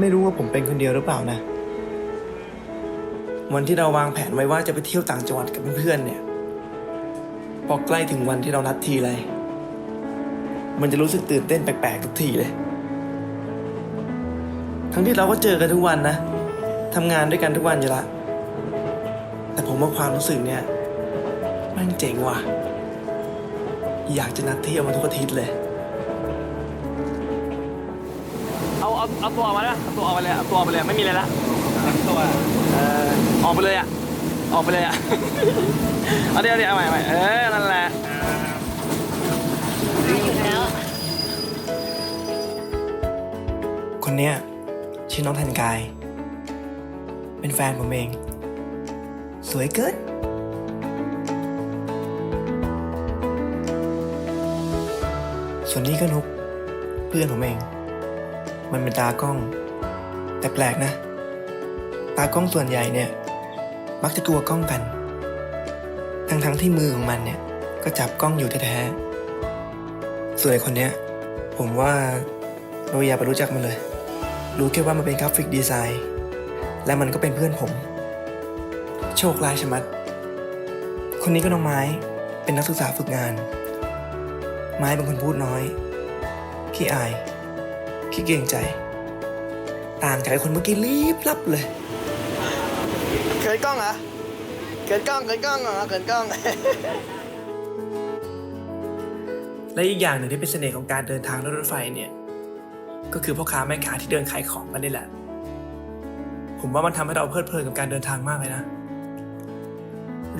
ไม่รู้ว่าผมเป็นคนเดียวหรือเปล่านะ วันที่เราวางแผนไว้ว่าจะไปเที่ยวต่างจังหวัดกับเพื่อนๆเนี่ย พอใกล้ถึงวันที่เรานัดทีไร มันจะรู้สึกตื่นเต้นแปลกๆทุกทีเลย ทั้งที่เราก็เจอกันทุกวันนะทำงานด้วยกันทุกวันอยู่ละ แต่ผมว่าความรู้สึกเนี่ยมันเจ๋งว่ะ อยากจะนัดเที่ยวมาทุกอาทิตย์เลย เอาเอาเอาตัวออกมาเลยเอาตัวออกไปเลยเอาตัวออกไปเลยไม่มีอะไรละตัวเออออกไปเลยอะออกไปเลยอะเอาเดี๋ยวเดี๋ยวเอาใหม่เอาใหม่เออนั่นแหละอยู่แล้วคนเนี้ยชื่อน้องทันกาย เป็นแฟนผมเอง สวยเกินส่วนนี้ก็นุก เพื่อนผมเอง มันเป็นตากล้อง แต่แปลกนะ ตากล้องส่วนใหญ่เนี่ย มักจะกลัวกล้องกัน ทั้งๆที่มือของมันเนี่ย ก็จับกล้องอยู่แท้ๆส่วนไอ้คนเนี้ย ผมว่าเราอย่าไปรู้จักมันเลย รู้แค่ว่ามันเป็นกราฟิกดีไซน์ และมันก็เป็นเพื่อนผม โชคร้ายชะมัด คนนี้ก็น้องไม้เป็นนักศึกษาฝึกงาน ไม้เป็นคนพูดน้อยขี้อาย ขี้เกรงใจ ต่างจากไอ้คนเมื่อกี้รีบลับเลย เกินกล้องเหรอ เกินกล้อง เกินกล้องเหรอ เกินกล้อง และอีกอย่างหนึ่งที่เป็นเสน่ห์ของการเดินทางด้วยรถไฟเนี่ย ก็คือพ่อค้าแม่ค้าที่เดินขายของกันนี่แหละ ผมว่ามันทำให้เราเพลิดเพลินกับการเดินทางมากเลยนะ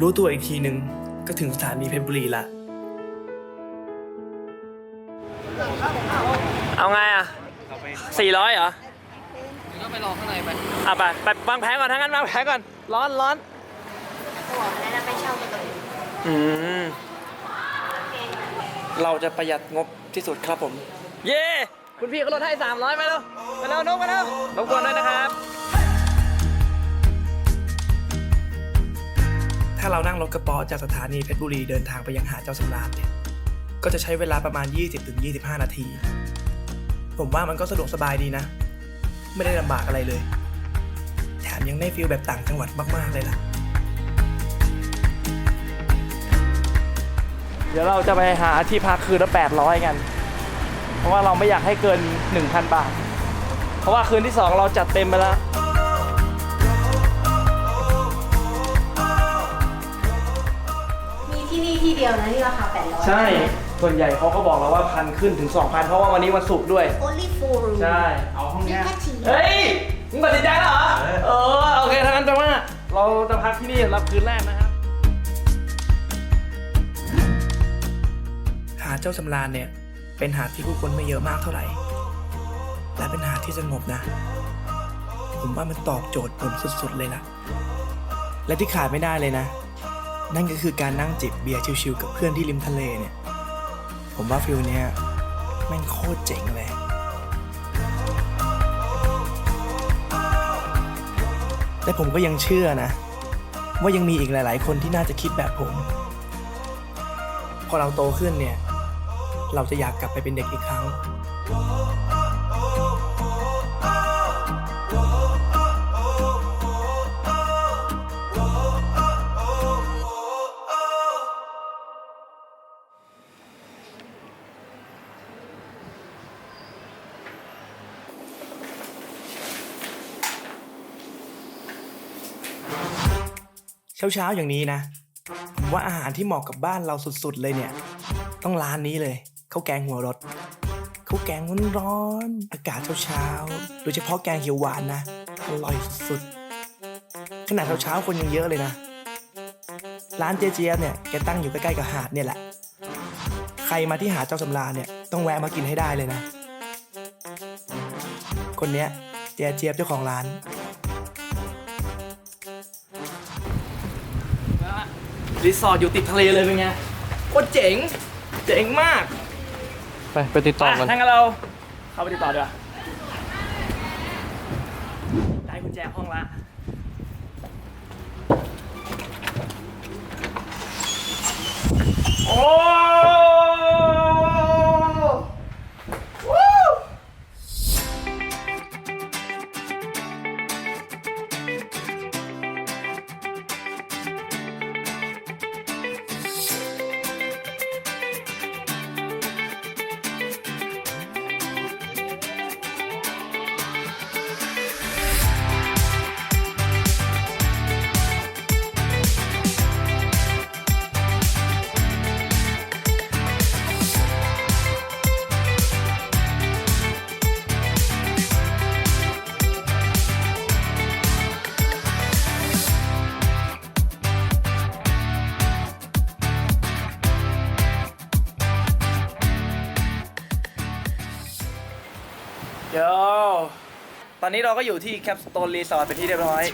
รู้ตัวอีกทีหนึ่งก็ถึงสถานีเพชรบุรีละ อะสี่ร้อยเหรอก็ไปรอข้างในไปอะไปไปวางแผนก่อนทั้างนั้นวางแผนก่อน ร้อนร้อนตัวแล้วเราไปเช่าที่ตรงนี้อืมเราจะประหยัดงบที่สุดครับผม เย่คุณพี่เขาลดให้สามร้อยไปแล้วไปแล้วนกไปแล้วรบกวนด้วยนะครับ ถ้าเรานั่งรถกระป๋อจากสถานีเพชรบุรีเดินทางไปยังหาดเจ้าสำราญเนี่ยก็จะใช้เวลาประมาณ 20-25 นาที ผมว่ามันก็สะดวกสบายดีนะ ไม่ได้ลำบากอะไรเลย แถมยังได้ฟีลแบบต่างจังหวัดมาก ๆ เลยล่ะ เดี๋ยวเราจะไปหาที่พักคืนละ800 กัน เพราะว่าเราไม่อยากให้เกิน 1,000 บาท เพราะว่าคืนที่ 2 เราจัดเต็มไปแล้ว ที่นี่ที่เดียวนะที่ราคา800ใช่ ส่วนใหญ่เขาก็บอกเราว่าพันขึ้นถึง 2,000 เพราะว่าวันนี้วันศุกร์ด้วย only four room ใช่ เอาห้องมีเนี้ย แค่ทีเฮ้ย มึงตัดสินใจแล้วเหรอ เออโอเคทั้างนั้นแปลว่าเราจะพักที่นี่รับคืนแรกนะครับ หาดเจ้าสำราญเนี่ย เป็นหาดที่ผู้คนไม่เยอะมากเท่าไหร่ และเป็นหาดที่สงบนะ ผมว่ามันตอบโจทย์ผมสุดๆเลยล่ะ และที่ขาดไม่ได้เลยนะ นั่นก็คือการนั่งจิบเบียร์ชิวๆกับเพื่อนที่ริมทะเลเนี่ย ผมว่าฟิลเนี้ยแม่งโคตรเจ๋งเลย แต่ผมก็ยังเชื่อนะ ว่ายังมีอีกหลาย ๆ คนที่น่าจะคิดแบบผม พอเราโตขึ้นเนี่ย เราจะอยากกลับไปเป็นเด็กอีกครั้ง เช้าๆอย่างนี้นะผมว่าอาหารที่เหมาะกับบ้านเราสุดๆเลยเนี่ย ต้องร้านนี้เลยข้าวแกงหัวรสข้าวแกงร้อนๆอากาศเช้าๆโดยเฉพาะแกงเขียวหวานนะอร่อยสุดๆขนาดเช้าๆคนยังเยอะเลยนะ ร้านเจเจี๊ยบเนี่ยแกตั้งอยู่ใกล้ๆกับหาดเนี่ยแหละ ใครมาที่หาดเจ้าสำราญเนี่ยต้องแวะมากินให้ได้เลยนะ คนเนี้ยเจเจี๊ยบเจ้าของร้าน รีสอร์ทอยู่ติดทะเลเลยเป็นไงโคตรเจ๋ง เจ๋งมากไปไปติดต่อกันถ้างั้นเราเข้าไปติดต่อดีกว่าได้กุญแจห้องละ เดี๋ยวตอนนี้เราก็อยู่ที่แคปสโตนรีสอร์ทเป็นที่เรียบร้อย